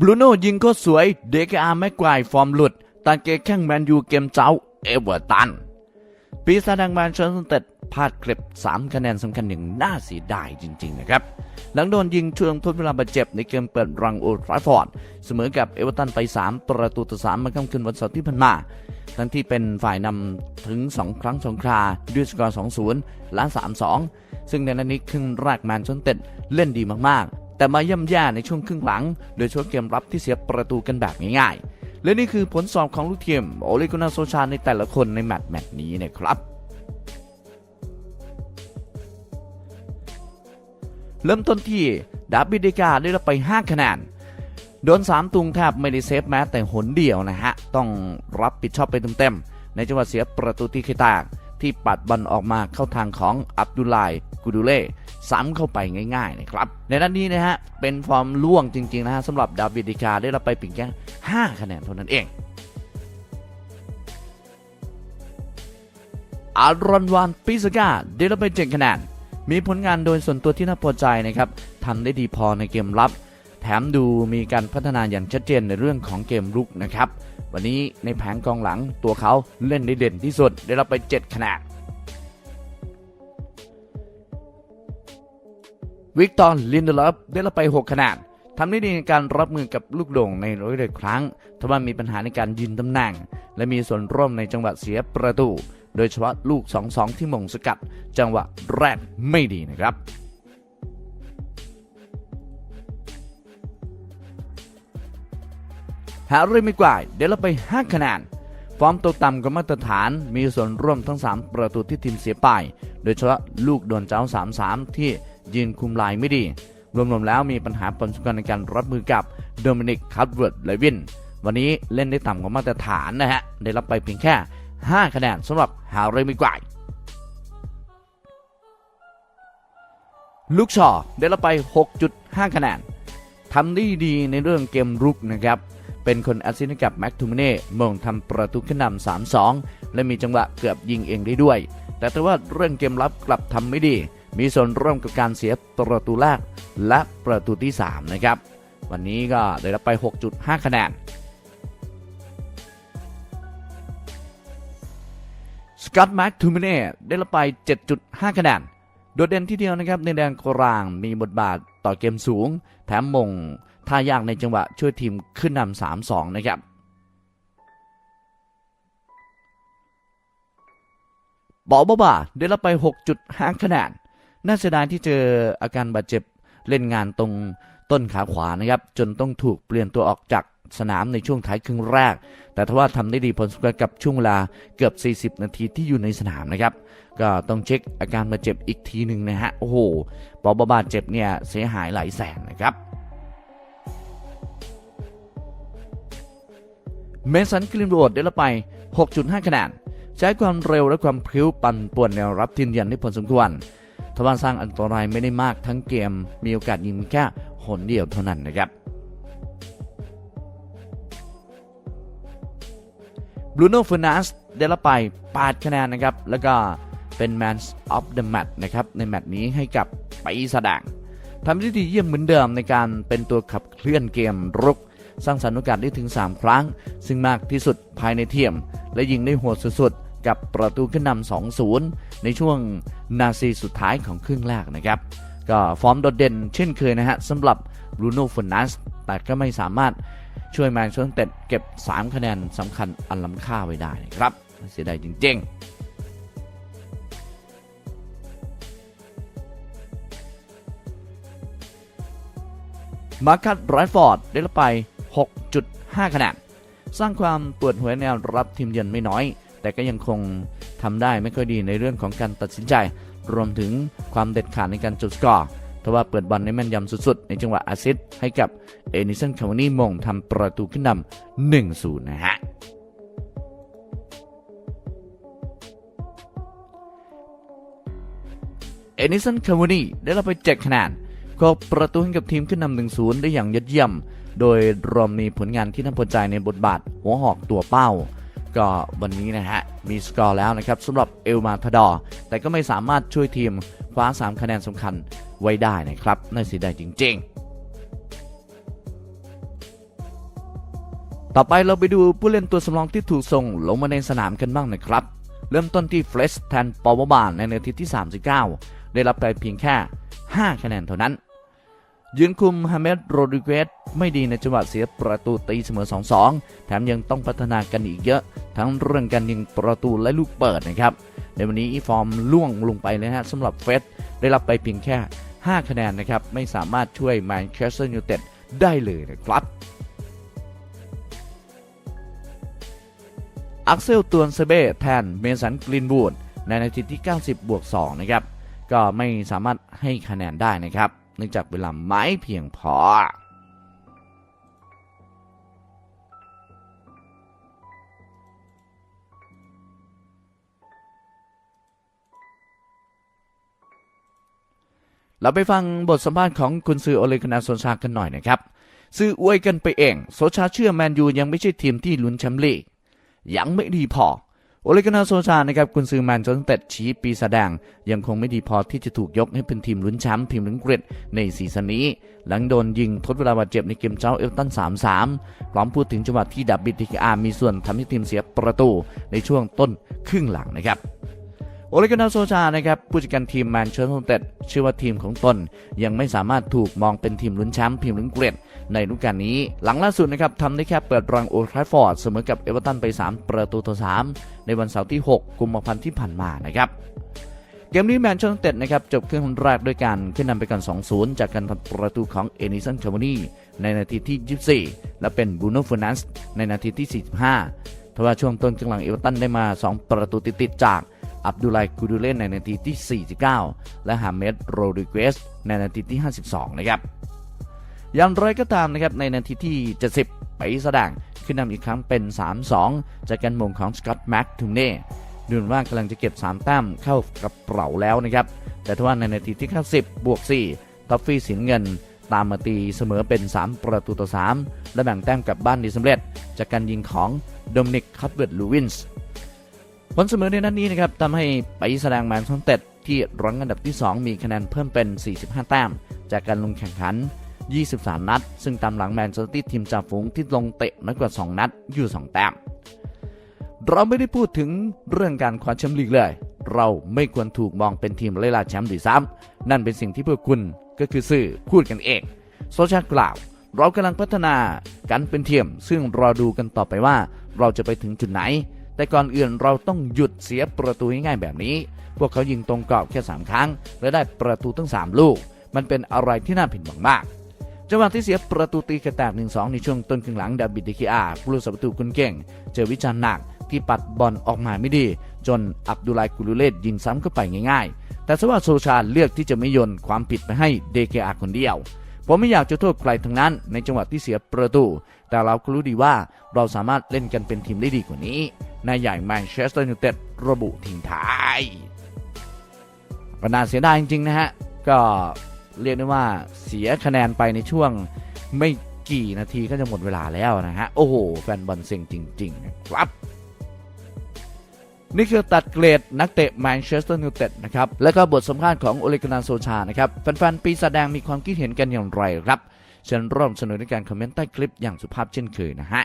บรูโน่ยิงก็สวย เดกอาแม็กควายฟอร์มหลุดตานเกแข่งแมนยูเกมเจ้า เอเวอร์ตัน ปีศาจแดงแมนเชสเตอร์ยูไนเต็ดพลาดเกร็บ3คะแนนสำคัญอย่างน่าเสียดายจริง ๆ นะครับ หลังโดนยิงช่วงทดเวลาบาดเจ็บในเกมเปิดรังโอทราฟฟอร์ด เสมอกับเอเวอร์ตันไป 3 ประตูต่อ3เมื่อค่ำคืนวันเสาร์ที่ผ่านมา ทั้งที่เป็นฝ่ายนำถึง 2 ครั้งสองคราด้วยสกอร์ 2-0 และ 3-2 ซึ่งในนัดนี้ครึ่งแรกแมนเชสเตอร์เต็ดเล่นดีมากๆ แต่มาย่ำแย่ในช่วงครึ่งหลัง โดยเฉพาะเกมรับที่เสียประตูกันแบบง่ายๆ และนี่คือผลสอบของลูกทีมโอเลกุนาโซชาในแต่ละคนในแมตช์แมตช์นี้นะครับเริ่มต้นที่ดาบบิเดกาได้รับไป 5 คะแนน โดน 3 ตุงแทบไม่ได้เซฟแม้แต่หนเดียวนะฮะ ต้องรับผิดชอบไปเต็มๆ ในจังหวะเสียประตูที่เคตากที่ปัดบอลออกมาเข้าทางของอับดุลไลกูดูเล่ ซ้ำเข้าไปง่ายๆนะครับในนัดนนี้นะฮะเป็นฟอร์มล่วงจริงๆนะฮะสำหรับดาวิดดิกาได้รับไปเพียงแค่5คะแนนเท่านั้นเองอารอนวานปิสกาได้รับไปเจ็ดคะแนน มีผลงานโดยส่วนตัวที่น่าพอใจนะครับทำได้ดีพอในเกมรับ แถมดูมีการพัฒนาอย่างชัดเจนในเรื่องของเกมรุกนะครับ วันนี้ในแผงกองหลังตัวเขาเล่นได้เด่นที่สุดได้รับไป 7 คะแนน วิกตอร์ลินเดลฟได้รับไป 6 คะแนนทำได้ดีในการรับมือกับลูกโด่งในร้อยเดครั้งทว่ามีปัญหาในการยืนตำแหน่ง และมีส่วนร่วมในจังหวะเสียประตู โดยเฉพาะลูก 2-2 ที่มงสกัด จังหวะแรกไม่ดีนะครับแฮร์รี่มิกวายได้รับไป 5 คะแนน ฟอร์มตกต่ำกว่ามาตรฐาน มีส่วนร่วมทั้ง 3 ประตูที่ทีมเสียไป โดยเฉพาะลูกโดนเจ้า 3-3 ที่ ยืนคุมลายไม่ดี รวมๆแล้วมีปัญหาปนสกันในการรับมือกับโดมินิกคัตเวิร์ดเลวินวันนี้เล่นได้ต่ำกว่ามาตรฐานนะฮะ ได้รับไปเพียงแค่ 5 คะแนนสำหรับแฮร์รี่มิกวายลูกชอได้รับไป 6.5 คะแนนทำได้ดีในเรื่องเกมรุกนะครับ เป็นคนแอสซิสต์กับแม็กทูมเน่มงทำประตูขึ้นนำ3-2 และมีจังหวะเกือบยิงเองได้ด้วย แต่แต่ว่าเรื่องเกมรับกลับทำไม่ดี มีส่วนร่วมกับการเสียประตูแรกและประตูที่ 3 นะครับ วันนี้ก็ได้รับไป 6.5 คะแนนสกอตแม็กทูมิเน่ได้รับไป 7.5 คะแนน โดดเด่นที่เดียวนะครับ ในแดนกลางมีบทบาทต่อเกมสูง แถมมงท่ายากในจังหวะช่วยทีมขึ้นนำ 3-2 นะครับบอลบ้าได้รับไป 6.5 คะแนน น่าเสียดายที่เจออาการบาดเจ็บเล่นงานตรงต้นขาขวานะครับ จนต้องถูกเปลี่ยนตัวออกจากสนามในช่วงท้ายครึ่งแรก แต่ทว่าทำได้ดีพอสมควรกับช่วงเวลาเกือบ 40 นาทีที่อยู่ในสนามนะครับ ก็ต้องเช็คอาการบาดเจ็บอีกทีหนึ่งนะฮะ โอ้โหบอลบาดเจ็บเนี่ยเสียหายหลายแสนนะครับ เมสันกลินโรดได้รับไป 6.5 คะแนน ใช้ความเร็วและความพริ้วปั่นป่วนแนวรับทีมเยือนได้ผลสมควร ทว่าสร้างอันตรายไม่ได้มากทั้งเกม มีโอกาสยิงแค่หนเดียวเท่านั้นนะครับบรูโน่ฟอร์นัสได้รับไป8คะแนนนะครับ แล้วก็เป็น Man of the Match นะครับ ในแมตช์นี้ให้กับปีศาจแดงทำได้ดีเยี่ยมเหมือนเดิมในการเป็นตัวขับเคลื่อนเกมรุก สร้างสรรค์โอกาสได้ถึง 3 ครั้ง ซึ่งมากที่สุดภายในเทียม และยิงได้โหดสุดๆ กับประตูขึ้นนำ2-0 ในช่วงนาทีสุดท้ายของครึ่งแรกนะครับ ก็ฟอร์มโดดเด่นเช่นเคยนะฮะสำหรับบรูโน่ฟ r นัสแต่ก็ไม่สามารถช่วยแมนเชสเตอร์เตดเก็บ 3 คะแนนสำคัญอันล้ำค่าไว้ได้นะครับ เสียดายจริงๆมาร์คัตไรฟอร์ดได้รับไป 6.5 คะแนน สร้างความปวดหัวแนวรับทีมเยือนไม่น้อย แต่ก็ยังคงทำได้ไม่ค่อยดีในเรื่องของการตัดสินใจ รวมถึงความเด็ดขาดในการจุดสกอร์ทว่าเปิดบอลในแม่นยำสุดๆ ในจังหวะอาซิสให้กับเอนิสันคาวานี่มงทำประตูขึ้นนำ1-0 นะฮะเอนิสันคาวานี่ได้รับไป7คะแนนก็ประตูให้กับทีมขึ้นนำ1-0 ได้อย่างยอดเยี่ยม โดยรวมมีผลงานที่น่าพอใจในบทบาทหัวหอกตัวเป้า ก็วันนี้นะฮะ มีสกอร์แล้วนะครับสำหรับเอลมาทดอแต่ก็ไม่สามารถช่วยทีมคว้า 3 คะแนนสำคัญไว้ได้นะครับน่าเสียดายจริง ๆ ต่อไปเราไปดูผู้เล่นตัวสำรองที่ถูกส่งลงมาในสนามกันบ้างนะครับ เริ่มต้นที่เฟรชแทนปอวบานในนาทีที่ 39 ได้รับไปเพียงแค่ 5 คะแนนเท่านั้น ยืนคุมฮาเมดโรดริเกสไม่ดีในจังหวะเสียประตูตีเสมอ 2-2 แถมยังต้องพัฒนากันอีกเยอะ ทั้งเรื่องการยิงประตูและลูกเปิดนะครับ ในวันนี้ฟอร์มล่วงลงไปเลยฮะสำหรับเฟสได้รับไปเพียงแค่ 5 คะแนนนะครับ ไม่สามารถช่วยแมนเชสเตอร์ยูไนเต็ดได้เลยนะครับอักเซลตวนเซเบ้แทนเมสันกลินบูดในนาทีที่ 90 บวก 2 นะครับ ก็ไม่สามารถให้คะแนนได้นะครับ เนื่องจากเวลาไม่เพียงพอเราไปฟังบทสัมภาษณ์ของคุณซือโอเลกนาโซชากันหน่อยนะครับ ซื้ออวยกันไปเอง โซชาเชื่อแมนยูยังไม่ใช่ทีมที่ลุ้นแชมป์ลีกยังไม่ดีพอ โอเลกนาโซชานะครับกุนซือแมนเชสเตอร์ชี้ปีแสดง ยังคงไม่ดีพอที่จะถูกยกให้เป็นทีมลุ้นแชมป์ทีมลุ้นเกรดในซีซั่นนี้ หลังโดนยิงทดเวลาบาดเจ็บในเกมเจ้าเอลตัน 3-3 พร้อมพูดถึงจังหวะที่ดับบิทีอาร์มีส่วนทำให้ทีมเสียประตูในช่วงต้นครึ่งหลังนะครับ โอเลกนาโซชานะครับผู้จัดการทีมแมนเชสเตอร์ยูไนเต็ดเชื่อว่าทีมของตน ยังไม่สามารถถูกมองเป็นทีมลุ้นแชมป์ทีมลุ้นเกรดในฤดูกาลนี้ หลังล่าสุดนะครับทำได้แค่เปิดรังโอลด์แทราฟฟอร์ดเสมอกับเอเวอร์ตันไป 3 ประตูต่อ 3 ในวันเสาร์ที่ 6 กุมภาพันธ์ที่ผ่านมานะครับเกมนี้แมนเชสเตอร์ยูไนเต็ดนะครับจบครึ่งแรกด้วยการขึ้นนำไปก่อน 2-0 จากการทำประตูของเอนิสันคาร์โมนีในนาทีที่ 24 และเป็นบูโน่ฟูนัสในนาทีที่ 45ทว่าช่วงต้นกลางเอเวอร์ตันได้มา 2 ประตูติดๆจาก อับดุไลกูดูเล่นในนาทีที่ 49 และฮาเมดโรดริเกสในนาทีที่ 52 นะครับอย่างไรก็ตามนะครับในนาทีที่ 70 ไปแสดงขึ้นนำอีกครั้งเป็น 3-2 จากการมงของสกอตแม็กทูเน่ดูเหมือนว่ากำลังจะเก็บ 3 แต้มเข้ากระเป๋าแล้วนะครับ แต่ทว่าในนาทีที่ 90 บวก 4 ท็อฟฟี่สินเงิน ตามมาตีเสมอเป็น 3 ประตูต่อ 3 และแบ่งแต้มกลับบ้านด้สำเร็จ จากการยิงของโดมินิกคัตเวิร์ดลูวินส์ ผลเสมอในนัดนี้นะครับทำให้ไปแสดงแมนชสเต็ดที่รั้งอันดับที่ 2 มีคะแนนเพิ่มเป็น 45 แต้ม จากการลงแข่งขัน 23 นัด ซึ่งตามหลังแมนเชสเตอร์ซิตี้ทีมจ่าฝูงที่ลงเตะน้อยกว่า 2 นัด อยู่ 2 แต้ม เราไม่ได้พูดถึงเรื่องการคว้าแชมป์ลีกเลย เราไม่ควรถูกมองเป็นทีมไล่ล่าแชมป์หรือซ้ำนั่นเป็นสิ่งที่พวกคุณก็คือสื่อพูดกันเอง โซชากล่าว เรากำลังพัฒนากันเป็นทีมซึ่งรอดูกันต่อไปว่า เราจะไปถึงจุดไหน แต่ก่อนอื่นเราต้องหยุดเสียประตูง่ายๆแบบนี้ พวกเขายิงตรงกรอบแค่ 3 ครั้ง และได้ประตูทั้ง 3 ลูก มันเป็นอะไรที่น่าผิดหวังมากจังหวะที่เสียประตูตีกระแตก1-2 ในช่วงต้นครึ่งหลังดาบิดเดคิอาผู้รักษาประตูคนเก่ง เจอวิจารณ์หนักที่ปัดบอลออกมาไม่ดี จนอับดุลไลกุลูเลตยิงซ้ำเข้าไปง่ายๆ แต่สว่าโซชาเลือกที่จะไม่โยนความผิดไปให้เดเคอาคนเดียว ผมไม่อยากจะโทษใครทั้งนั้นในจังหวะที่เสียประตู แต่เราก็รู้ดีว่าเราสามารถเล่นกันเป็นทีมได้ดีกว่านี้ นายใหญ่แมนเชสเตอร์ยูไนเต็ดระบุทิ้งท้ายก็น่าเสียดายจริง ๆ นะฮะ ก็เรียกได้ว่าเสียคะแนนไปในช่วงไม่กี่นาทีก็จะหมดเวลาแล้วนะฮะ โอ้โห แฟนบอลเซ็งจริงๆนะครับ นี่คือตัดเกรดนักเตะแมนเชสเตอร์ยูไนเต็ดนะครับ แล้วก็บทสัมภาษณ์ของโอเลกนาโซชานะครับ แฟน ๆ ปีศาจแดงมีความคิดเห็นกันอย่างไรครับเชิญร่วมสนุนในการคอมเมนต์ใต้คลิปอย่างสุภาพเช่นเคยนะฮะ